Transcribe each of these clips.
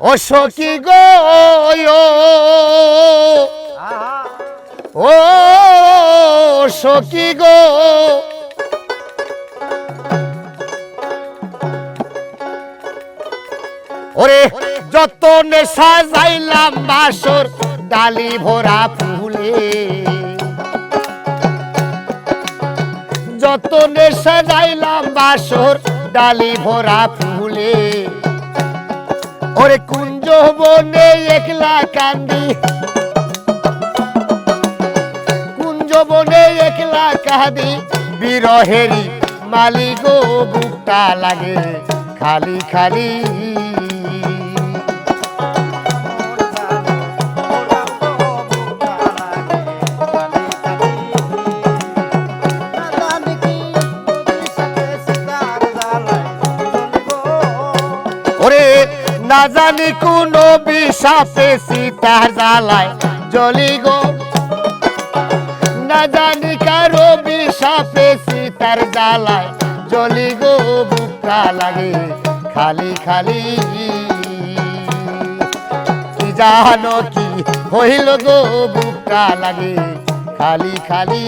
সখী গো ও সখী গো। ওরে যতনে সাজাইলাম বাসর ডালি ভরা ফুলে। যতনে সাজাইলাম বাসর ডালি ভরা ফুলে। ওরে কুঞ্জ বনে একলা কান্দি। কুঞ্জ বনে একলা কাঁদি। বিরহেরি মালিগো বুকটা লাগে। খালি খালি না জানি কোন বিষাপে সীতার জ্বালায় জলি গো। না জানি কারও বিষাপে সীতার জ্বালায় জলি গো, বুকটা লাগে খালি খালি। কি জানো কি হইল গো, বুকটা লাগে খালি খালি।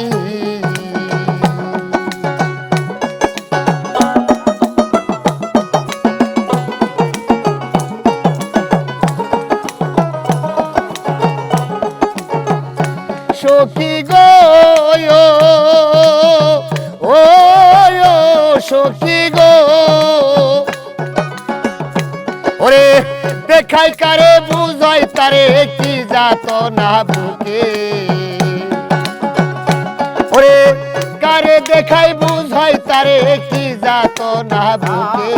সখী গো ও সখী গো। ওরে, দেখাই কারে, বুঝাই তারে, কি যাত না বুকে। ওরে, কারে দেখাই, বুঝাই তারে, কি যাত না বুকে।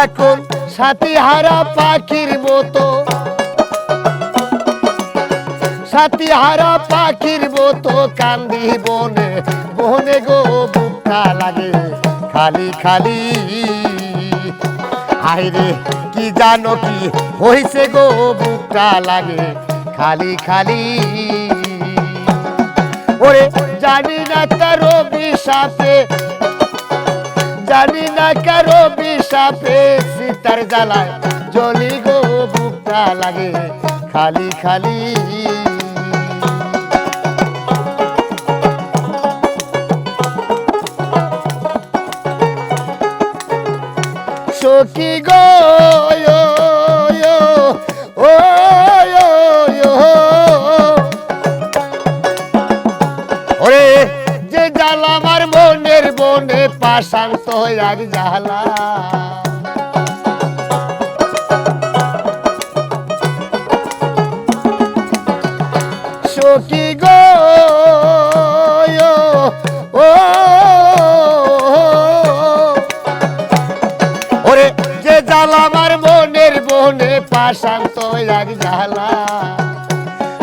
এখন সাথী হারা পাখির মতো সাথী হারা পাখির মতো কান্দি বনে। বনে গো, বুকটা লাগে খালি খালি। আইরে কি জানো কি হইছে গো, বুকটা লাগে খালি খালি। ওরে, জানি না কারও বিষাপে, জানি না কারও বিষাপে সীতার জ্বালায় জলি গো, বুকটা লাগে খালি খালি। সখী গো ও ওরে, যে জ্বালা আমার মনের বনে পাশান তো আর জ্বালা সখী গো ওরে যে জ্বালা আমার মনের বনে পাশান তো আর জ্বালা।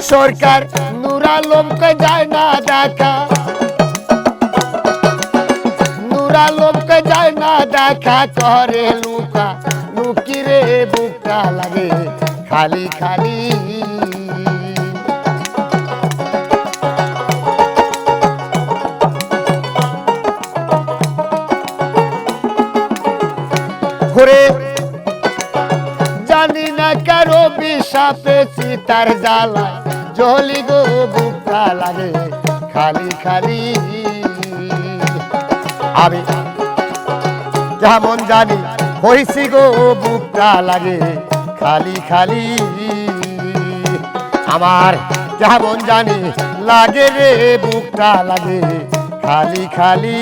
সরকার নুরালমকে যায় না দেখা। নুরালমকে যায় না দেখা। করে লুকা লুকি রে বুকটা লাগে। খালি খালি ঘুরে জানি না কারও বিষাপে সীতার জ্বালা, জলি গো বুকটা লাগে খালি খালি। আমি যেমন জানি হইছি গো বুকটা লাগে খালি খালি। আমার যেমন জানি লাগে রে বুকটা লাগে খালি খালি।